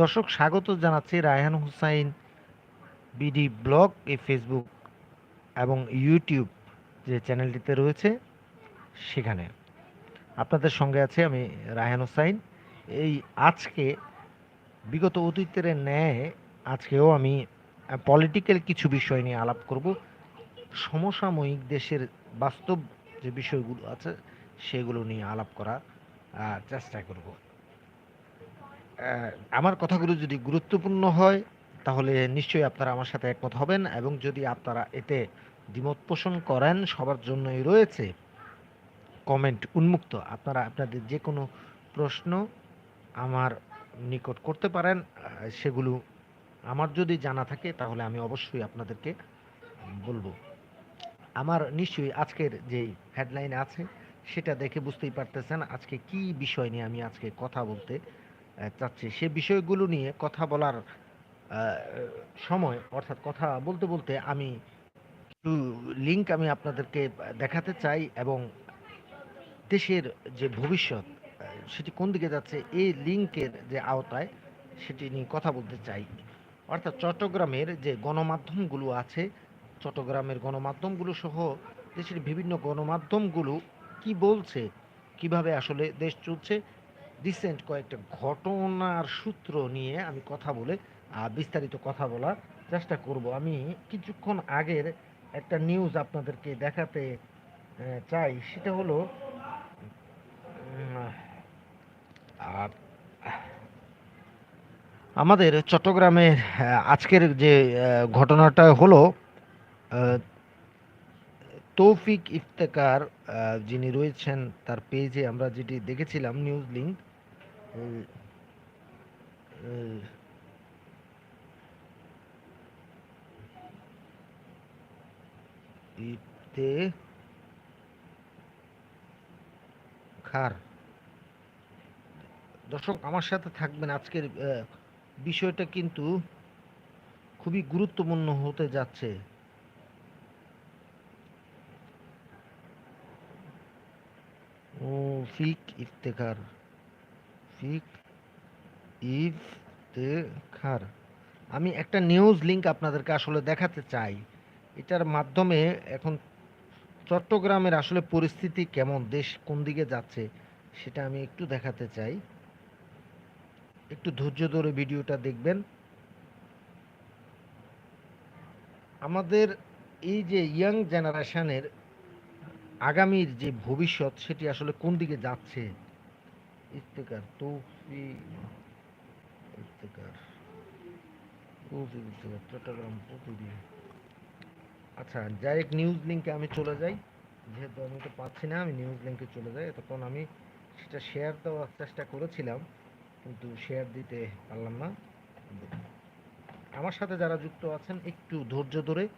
দর্শক, স্বাগত জানাচ্ছি রায়হান হুসাইন বিডি ব্লগ এই ফেসবুক এবং ইউটিউব যে চ্যানেলটিতে রয়েছে সেখানে। আপনাদের সঙ্গে আছে আমি রায়হান হুসাইন। এই আজকে বিগত অতীতের ন্যায় আজকেও আমি পলিটিক্যাল কিছু বিষয় নিয়ে আলাপ করব। সমসাময়িক দেশের বাস্তব যে বিষয়গুলো আছে, সেগুলো নিয়ে আলাপ করার চেষ্টা করব। আমার কথাগুলো যদি গুরুত্বপূর্ণ হয়, তাহলে নিশ্চয়ই আপনারা আমার সাথে একমত হবেন এবং যদি আপনারা এতে দ্বিমত পোষণ করেন, সবার জন্যই রয়েছে কমেন্ট উন্মুক্ত। আপনারা আপনাদের যে কোনো প্রশ্ন আমার নিকট করতে পারেন সেগুলো আমার যদি জানা থাকে, তাহলে আমি অবশ্যই আপনাদেরকে বলব। আমার নিশ্চয়ই আজকের যে হেডলাইন আছে, সেটা দেখে বুঝতেই পারতেছেন আজকে কি বিষয় নিয়ে আমি আজকে কথা বলতে চাচ্ছি। সে বিষয়গুলো নিয়ে কথা বলার সময়, অর্থাৎ কথা বলতে বলতে আমি কিছু লিঙ্ক আমি আপনাদেরকে দেখাতে চাই এবং দেশের যে ভবিষ্যৎ সেটি কোন দিকে যাচ্ছে, এই লিঙ্কের যে আওতায় সেটি নিয়ে কথা বলতে চাই। অর্থাৎ চট্টগ্রামের যে গণমাধ্যমগুলো আছে, চট্টগ্রামের গণমাধ্যমগুলো সহ দেশের বিভিন্ন গণমাধ্যমগুলো কি বলছে, কীভাবে আসলে দেশ চলছে রিসেন্ট কয়েকটা ঘটনার সূত্র নিয়ে আমি কথা বলে বিস্তারিত কথা বলার চেষ্টা করব। আমি কিছুক্ষণ আগের একটা নিউজ আপনাদেরকে দেখাতে চাই। সেটা হলো আহ, আমাদের চট্টগ্রামের আজকের যে ঘটনাটা হলো তৌফিক ইফতেকার যিনি রয়েছেন তার পেজে আমরা যেটি দেখেছিলাম নিউজ লিঙ্ক দর্শক আমার সাথে থাকবেন আজকের বিষয়টা কিন্তু খুবই গুরুত্বপূর্ণ হতে যাচ্ছে। ফিক ইফতেখার। ইফতেখার আমি একটা নিউজ লিংক আপনাদেরকে আসলে দেখাতে চাই। এটার মাধ্যমে এখন চট্টগ্রামের আসলে পরিস্থিতি কেমন, দেশ কোন দিকে যাচ্ছে, সেটা আমি একটু দেখাতে চাই। একটু ধৈর্য ধরে ভিডিওটা দেখবেন। আমাদের এই যে ইয়াং জেনারেশনের আগামীর যে ভবিষ্যৎ, সেটি আসলে কোন দিকে যাচ্ছে? ইফতেকার তৌফি ইফতেকার। তৌফিক, ইফতেকার, চট্টগ্রাম প্রতিদিন। আচ্ছা ডাইরেক্ট নিউজ লিঙ্কে আমি চলে যাই। যেহেতু আমি তো পাচ্ছি না, আমি নিউজ লিঙ্কে চলে যাই। তখন আমি সেটা শেয়ার দেওয়ার চেষ্টা করেছিলাম, কিন্তু শেয়ার দিতে পারলাম না। আমার সাথে যারা যুক্ত আছেন, একটু ধৈর্য ধরে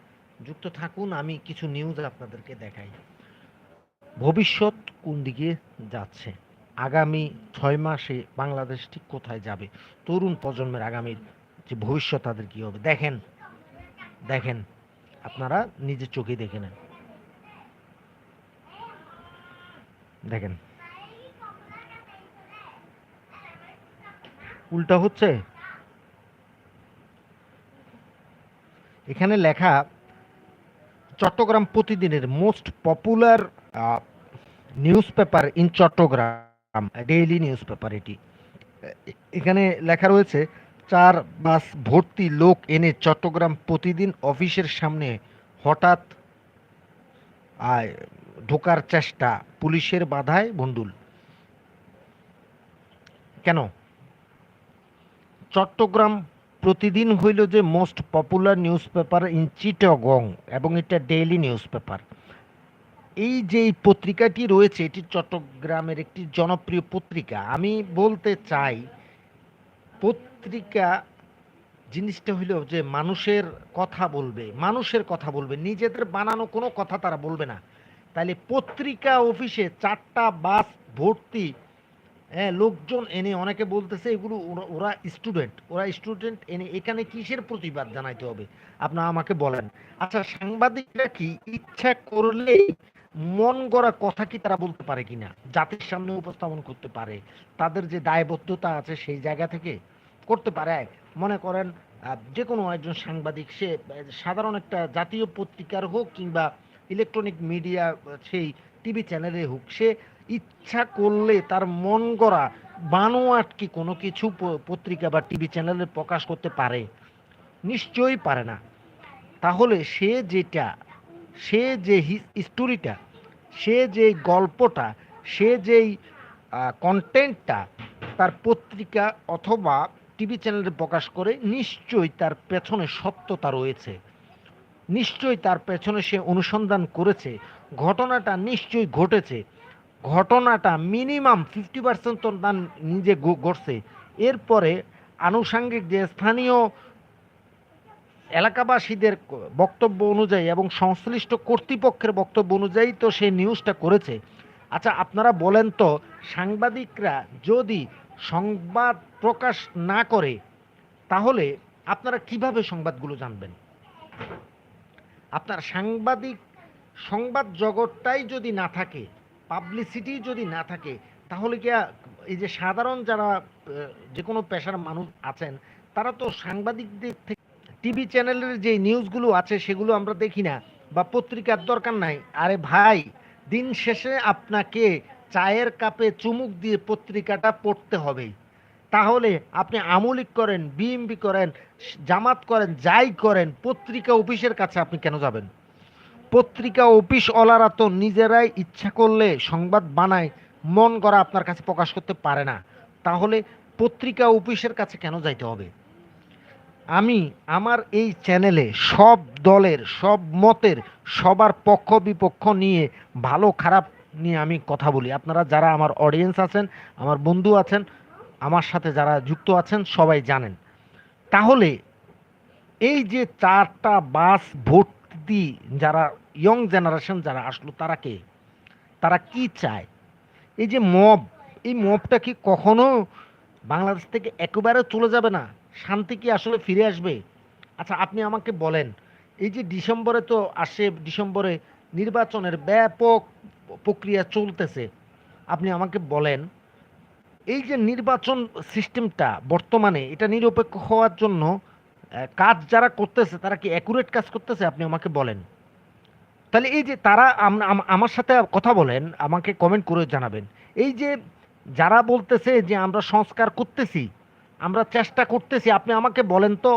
যুক্ত থাকুন, আমি কিছু নিউজ আপনাদেরকে দেখাই। ভবিষ্যৎ কোন দিকে যাচ্ছে? আগামী ছয় মাসে বাংলাদেশ ঠিক কোথায় যাবে? তরুণ প্রজন্মের আগামীর যে ভবিষ্যৎ তাদের কি হবে? দেখেন দেখেন, আপনারা নিজের চোখে দেখে নেন। দেখেন। উল্টা হচ্ছে, এখানে লেখা, চট্টগ্রাম প্রতিদিনের most popular newspaper in Chattogram daily newspaper এটি। এখানে লেখা রয়েছে, চার বাস ভর্তি লোক এনে চট্টগ্রাম প্রতিদিন অফিসের সামনে হঠাৎ ঢোকার চেষ্টা, পুলিশের বাধায় ভন্ডুল কেন? চট্টগ্রাম প্রতিদিন হইল যে most popular newspaper in Chittagong এবং এটা ডেইলি নিউজ পেপার এই যে পত্রিকাটি রয়েছে, এটি চট্টগ্রামের একটি জনপ্রিয় পত্রিকা। আমি বলতে চাই, পত্রিকা জিনিসটা হইল যে মানুষের কথা বলবে, মানুষের কথা বলবে, নিজেদের বানানো কোনো কথা তারা বলবে না। তাইলে পত্রিকা অফিসে চারটা বাস ভর্তি হ্যাঁ লোকজন এনে অনেকে বলতেছে এগুলো ওরা- ওরা স্টুডেন্ট ওরা স্টুডেন্ট এনে এখানে কিসের প্রতিবাদ জানাইতে হবে? আপনারা আমাকে বলেন। আচ্ছা সাংবাদিকরা কি ইচ্ছা করলেই মন গড়া কথা কি তারা বলতে পারে কিনা? জাতির সামনে উপস্থাপন করতে পারে, তাদের যে দায়বদ্ধতা আছে সেই জায়গা থেকে করতে পারে। মনে করেন যে কোনো একজন সাংবাদিক, সে সাধারণ একটা জাতীয় পত্রিকার হোক কিংবা ইলেকট্রনিক মিডিয়া সেই টিভি চ্যানেলে হোক, সে ইচ্ছা করলে তার মন গড়া বানোয়াট কি কোনো কিছু পত্রিকা বা টিভি চ্যানেলে প্রকাশ করতে পারে? নিশ্চয়ই পারে না। তাহলে সে যেটা, সে যে স্টোরিটা সে যে গল্পটা, সে যেই কন্টেন্টটা তার পত্রিকা অথবা টিভি চ্যানেলে প্রকাশ করে, নিশ্চয়ই তার পেছনে সত্যতা রয়েছে। নিশ্চয়ই তার পেছনে সে অনুসন্ধান করেছে। ঘটনাটা নিশ্চয়ই ঘটেছে। ঘটনাটা মিনিমাম ফিফটি পার্সেন্ট তো তার নিজে ঘটছে। এরপরে আনুষাঙ্গিক যে স্থানীয় এলাকাবাসীদের বক্তব্য অনুযায়ী এবং সংশ্লিষ্ট কর্তৃপক্ষের বক্তব্য অনুযায়ী তো সেই নিউজটা করেছে। আচ্ছা আপনারা বলেন তো, সাংবাদিকরা যদি সংবাদ প্রকাশ না করে, তাহলে আপনারা কীভাবে সংবাদগুলো জানবেন? আপনার সাংবাদিক সংবাদ জগৎটাই যদি না থাকে, পাবলিসিটি যদি না থাকে, তাহলে কি এই যে সাধারণ যারা যে কোনো পেশার মানুষ আছেন, তারা তো সাংবাদিকদের থেকে টিভি চ্যানেলের যে নিউজগুলো আছে সেগুলো আমরা দেখি না, বা পত্রিকার দরকার নাই। আরে ভাই, দিন শেষে আপনাকে চায়ের কাপে চুমুক দিয়ে পত্রিকাটা পড়তে হবে। তাহলে আপনি আমলিক করেন, বিএমবি করেন, জামাত করেন, যাই করেন, পত্রিকা অফিসের কাছে আপনি কেন যাবেন? পত্রিকা অফিস ওলারা তো নিজেরাই ইচ্ছা করলে সংবাদ বানায়, মন করা আপনার কাছে প্রকাশ করতে পারে না। তাহলে পত্রিকা অফিসের কাছে কেন যাইতে হবে? আমি আমার এই চ্যানেলে সব দলের, সব মতের, সবার পক্ষ বিপক্ষ নিয়ে ভালো, খারাপ নিয়ে আমি কথা বলি। আপনারা যারা আমার অডিয়েন্স আছেন, আমার বন্ধু আছেন, আমার সাথে যারা যুক্ত আছেন, সবাই জানেন। তাহলে এই যে চারটা বাস ভর্তি যারা ইয়ং জেনারেশন যারা আসলো, তারা কে? তারা কি চায়? এই যে মব এই মবটা কি কখনো বাংলাদেশ থেকে একেবারে চলে যাবে না? শান্তি কি আসলে ফিরে আসবে? আচ্ছা আপনি আমাকে বলেন, এই যে ডিসেম্বরে তো আসে, ডিসেম্বরে নির্বাচনের ব্যাপক প্রক্রিয়া চলতেছে, আপনি আমাকে বলেন, এই যে নির্বাচন সিস্টেমটা বর্তমানে, এটা নিরপেক্ষ হওয়ার জন্য কাজ যারা করতেছে, তারা কি অ্যাকুরেট কাজ করতেছে? আপনি আমাকে বলেন। তাহলে এই যে তারা আম- আম- আমার সাথে কথা বলেন, আমাকে কমেন্ট করে জানাবেন। এই যে যারা বলতেছে যে আমরা সংস্কার করতেছি আমরা চেষ্টা করতেছি, আপনি আমাকে বলেন তো,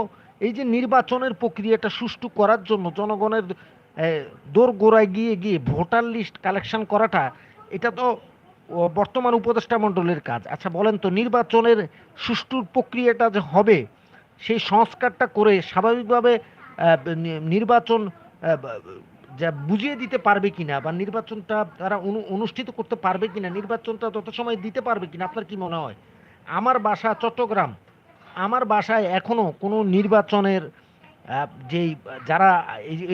এই যে নির্বাচনের প্রক্রিয়াটা সুষ্ঠু করার জন্য জনগণের দোর গোড়ায় গিয়ে গিয়ে ভোটার লিস্ট কালেকশন করাটা, এটা তো বর্তমান উপদেষ্টা মণ্ডলের কাজ। আচ্ছা বলেন তো, নির্বাচনের সুষ্ঠুর প্রক্রিয়াটা যে হবে, সেই সংস্কারটা করে স্বাভাবিকভাবে নির্বাচন যা বুঝিয়ে দিতে পারবে কিনা, বা নির্বাচনটা তারা অনুষ্ঠিত করতে পারবে কিনা, নির্বাচনটা তত সময় দিতে পারবে কিনা, আপনার কি মনে হয়? আমার বাসা চট্টগ্রাম। আমার বাসায় এখনও কোনো নির্বাচনের যেই, যারা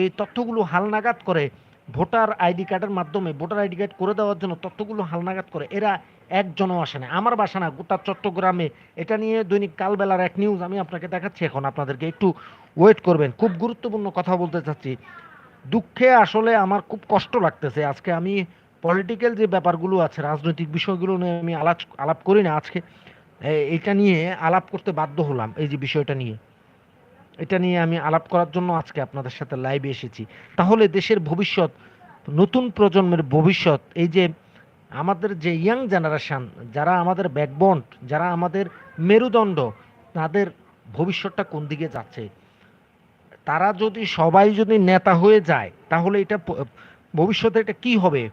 এই তথ্যগুলো হালনাগাদ করে, ভোটার আইডি কার্ডের মাধ্যমে, ভোটার আইডি কার্ড করে দেওয়ার জন্য তথ্যগুলো হালনাগাদ করে, এরা একজনও আসে না। আমার বাসা না, গোটা চট্টগ্রামে। এটা নিয়ে দৈনিক কালবেলার এক নিউজ আমি আপনাকে দেখাচ্ছি এখন, আপনাদেরকে একটু ওয়েট করবেন। খুব গুরুত্বপূর্ণ কথা বলতে চাচ্ছি। দুঃখে আসলে আমার খুব কষ্ট লাগতেছে। আজকে আমি পলিটিক্যাল যে ব্যাপারগুলো আছে, রাজনৈতিক বিষয়গুলো নিয়ে আমি আলাপ আলাপ করি না আজকে। এটা নিয়ে আলাপ করতে বাধ্য হলাম, এই যে বিষয়টা নিয়ে। এটা নিয়ে আমি আলাপ করার জন্য আজকে আপনাদের সাথে লাইভে এসেছি। তাহলে দেশের ভবিষ্যৎ, নতুন প্রজন্মের ভবিষ্যৎ, এই যে আমাদের যে ইয়াং জেনারেশান যারা আমাদের ব্যাকবন্ড যারা আমাদের মেরুদণ্ড, তাদের ভবিষ্যৎটা কোন দিকে যাচ্ছে? তারা যদি, সবাই যদি নেতা হয়ে যায়, তাহলে এটা ভবিষ্যতে এটা কি হবে?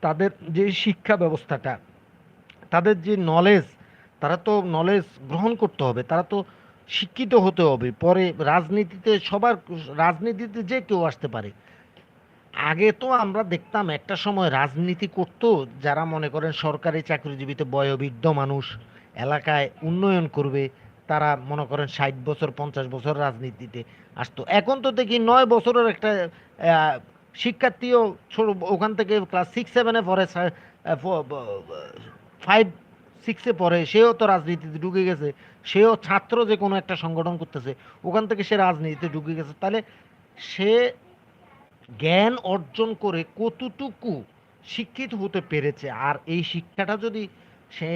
তাদের যে শিক্ষা ব্যবস্থাটা, তাদের যে নলেজ তারা তো নলেজ গ্রহণ করতে হবে, তারা তো শিক্ষিত হতে হবে। পরে রাজনীতিতে সবার, রাজনীতিতে যে কেউ আসতে পারে। আগে তো আমরা দেখতাম একটা সময় রাজনীতি করতো, যারা মনে করেন সরকারি চাকরিজীবীতে বয়োবৃদ্ধ মানুষ, এলাকায় উন্নয়ন করবে, তারা মনে করেন ষাট বছর, পঞ্চাশ বছর রাজনীতিতে আসতো। এখন তো দেখি নয় বছরের একটা শিক্ষার্থীও ওখান থেকে ক্লাস সিক্স সেভেনে পড়ে ফাইভ সিক্সে পড়ে, সেও তো রাজনীতিতে ঢুকে গেছে, সেও ছাত্র যে কোনো একটা সংগঠন করতেছে, ওখান থেকে সে রাজনীতিতে ঢুকে গেছে। তাহলে সে জ্ঞান অর্জন করে কতটুকু শিক্ষিত হতে পেরেছে? আর এই শিক্ষাটা যদি সে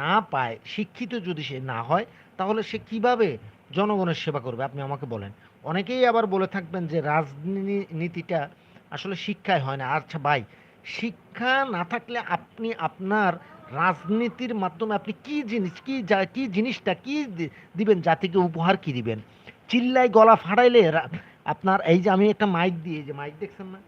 না পায়, শিক্ষিত যদি সে না হয়, তাহলে সে কীভাবে জনগণের সেবা করবে? আপনি আমাকে বলেন। অনেকেই আবার বলে থাকবেন যে রাজনীতিটা আসলে শিক্ষায় হয় না। আচ্ছা ভাই, শিক্ষা না থাকলে আপনি আপনার রাজনীতির মাধ্যমে আপনি কি জিনিস, কি যা, কি জিনিসটা, কি দিবেন? জাতিকে উপহার কি দিবেন? চিল্লাই গলা ফাটাইলে আপনার এই যে আমি একটা মাইক দিয়ে যে মাইক দেখছেন না?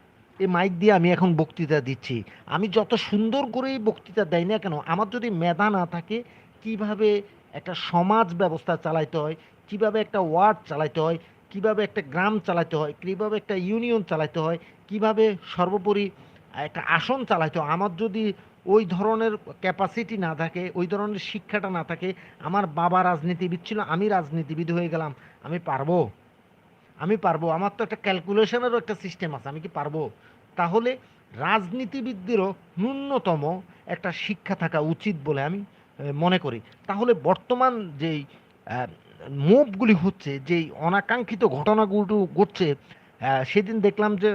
এই মাইক দিয়ে আমি এখন বক্তৃতা দিচ্ছি। আমি যত সুন্দর করেই বক্তৃতা দেয় না কেন, আমার যদি মেধা না থাকে, কীভাবে একটা সমাজ ব্যবস্থা চালাইতে হয়? কীভাবে একটা ওয়ার্ড চালাইতে হয়? কীভাবে একটা গ্রাম চালাইতে হয়? কীভাবে একটা ইউনিয়ন চালাইতে হয়? কীভাবে সর্বোপরি একটা আসন চালাইতে হয়? আমার যদি ওই ধরনের ক্যাপাসিটি না থাকে, ওই ধরনের শিক্ষাটা না থাকে, আমার বাবা রাজনীতিবিদ ছিল, আমি রাজনীতিবিদ হয়ে গেলাম, আমি পারব? আমি পারব? আমার তো একটা ক্যালকুলেশনেরও একটা সিস্টেম আছে, আমি কি পারব? তাহলে রাজনীতিবিদদেরও ন্যূনতম একটা শিক্ষা থাকা উচিত বলে আমি মনে করি। তাহলে বর্তমান যেই মুভগুলি হচ্ছে, যেই অনাকাঙ্ক্ষিত ঘটনাগুলো ঘটছে সেদিন দেখলাম যে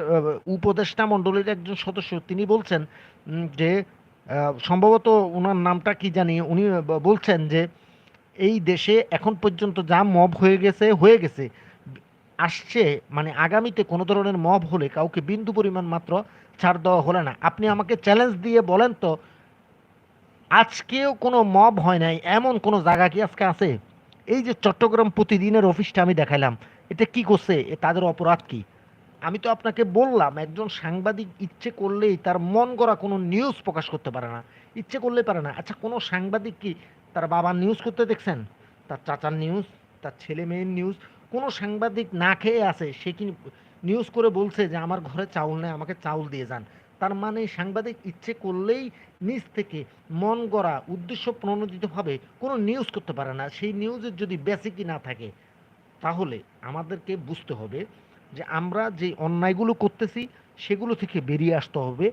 উপদেষ্টা মণ্ডলীর একজন সদস্য, তিনি বলছেন যে সম্ভবত ওনার নামটা কি জানি, উনি বলছেন যে এই দেশে এখন পর্যন্ত যা মব হয়ে গেছে হয়ে গেছে। আসছে মানে আগামীতে কোনো ধরনের মব হলে কাউকে বিন্দু পরিমাণ মাত্র ছাড় দেওয়া হলে না। আপনি আমাকে চ্যালেঞ্জ দিয়ে বলেন তো, আজকেও কোনো মব হয় নাই, এমন কোনো জায়গা কি আজকে আছে? এই যে চট্টগ্রাম প্রতিদিনের অফিসটা আমি দেখাইলাম এটা কি করছে? তাদের অপরাধ কি? আমি তো আপনাকে বললাম, একজন সাংবাদিক ইচ্ছে করলেই তার মন গড়া কোনো নিউজ প্রকাশ করতে পারে না। ইচ্ছে করলে পারে না। আচ্ছা কোনো সাংবাদিক কি তার বাবার নিউজ করতে দেখছেন? তার চাচার নিউজ তার ছেলে মেয়ের নিউজ কোনো সাংবাদিক না খেয়ে আছে, সে কি নিউজ করে বলছে যে, আমার ঘরে চাউল নেই, আমাকে চাউল দিয়ে যান তার মানে সাংবাদিক ইচ্ছে করলেই নিজ থেকে মন গড়া, উদ্দেশ্য প্রণোদিতভাবে কোনো নিউজ করতে পারে না। সেই নিউজের যদি বেসিকই না থাকে, তাহলে আমাদেরকে বুঝতে হবে যে আমরা যে অন্যায়গুলো করতেছি, সেগুলো থেকে বেরিয়ে আসতে হবে।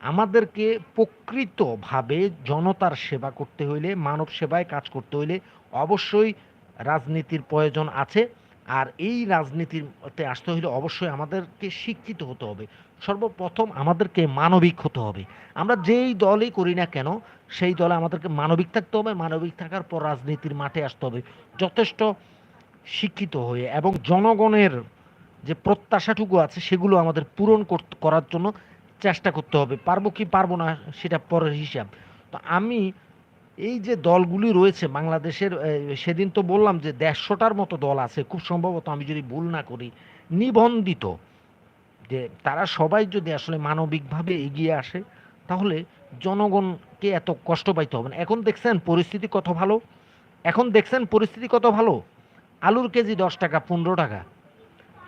আমাদেরকে প্রকৃতভাবে জনতার সেবা করতে হইলে, মানব সেবায় কাজ করতে হইলে অবশ্যই রাজনীতির প্রয়োজন আছে। আর এই রাজনীতিতে আসতে হলে অবশ্যই আমাদেরকে শিক্ষিত হতে হবে। সর্বপ্রথম আমাদেরকে মানবিক হতে হবে। আমরা যেই দলই করি না কেন, সেই দলে আমাদেরকে মানবিক থাকতে হবে। মানবিক থাকার পর রাজনীতির মাঠে আসতে হবে। যথেষ্ট শিক্ষিত হয়ে এবং জনগণের যে প্রত্যাশাটুকু আছে, সেগুলো আমাদের পূরণ করার জন্য চেষ্টা করতে হবে। পারব কি পারব না, সেটা পরের হিসাব। তো আমি এই যে দলগুলি রয়েছে, বাংলাদেশের সেদিন তো বললাম যে দেড়শোটার মতো দল আছে। খুব সম্ভবত আমি যদি ভুল না করি, নিবন্ধিত যে তারা সবাই যদি আসলে মানবিকভাবে এগিয়ে আসে, তাহলে জনগণকে এত কষ্ট পাইতে হবে না। এখন দেখছেন পরিস্থিতি কত ভালো? এখন দেখছেন পরিস্থিতি কত ভালো? আলুর কেজি দশ টাকা, পনেরো টাকা।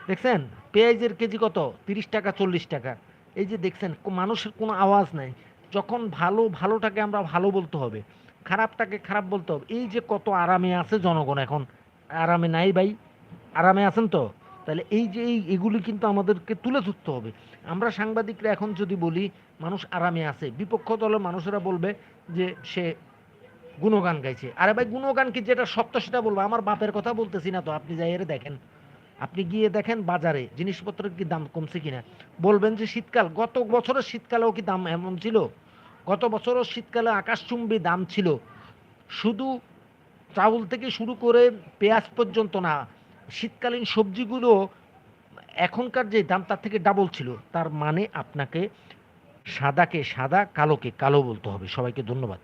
দেখছেন? পেঁয়াজের কেজি কত? তিরিশ টাকা, চল্লিশ টাকা। এই যে দেখছেন মানুষের কোনো আওয়াজ নাই। যখন ভালো, ভালোটাকে আমরা ভালো বলতে হবে। খারাপটাকে খারাপ বলতে হবে। এই যে কত আরামে আছে জনগণ এখন। আরামে নাই ভাই। আরামে আছেন তো? তাহলে এই যে এই, এগুলি কিন্তু আমাদেরকে তুলে ধরতে হবে। আমরা সাংবাদিকরা এখন যদি বলি, মানুষ আরামে আছে। বিপক্ষ দলের মানুষেরা বলবে যে সে গুণগান গাইছে। আরে ভাই, গুণগান কি যেটা সত্য সেটা বলব? আমার বাপের কথা বলতেছি না তো। আপনি যাই এর দেখেন। আপনি গিয়ে দেখেন বাজারে জিনিসপত্রের কি দাম কমছে কিনা। বলবেন যে শীতকাল, গত বছরের শীতকালেও কি দাম এমন ছিল? গত বছরও শীতকালে আকাশচুম্বী দাম ছিল। শুধু চাউল থেকে শুরু করে পেঁয়াজ পর্যন্ত না, শীতকালীন সবজিগুলো এখনকার যে দাম তার থেকে ডাবল ছিল। তার মানে আপনাকে সাদাকে সাদা, কালোকে কালো বলতে হবে। সবাইকে ধন্যবাদ।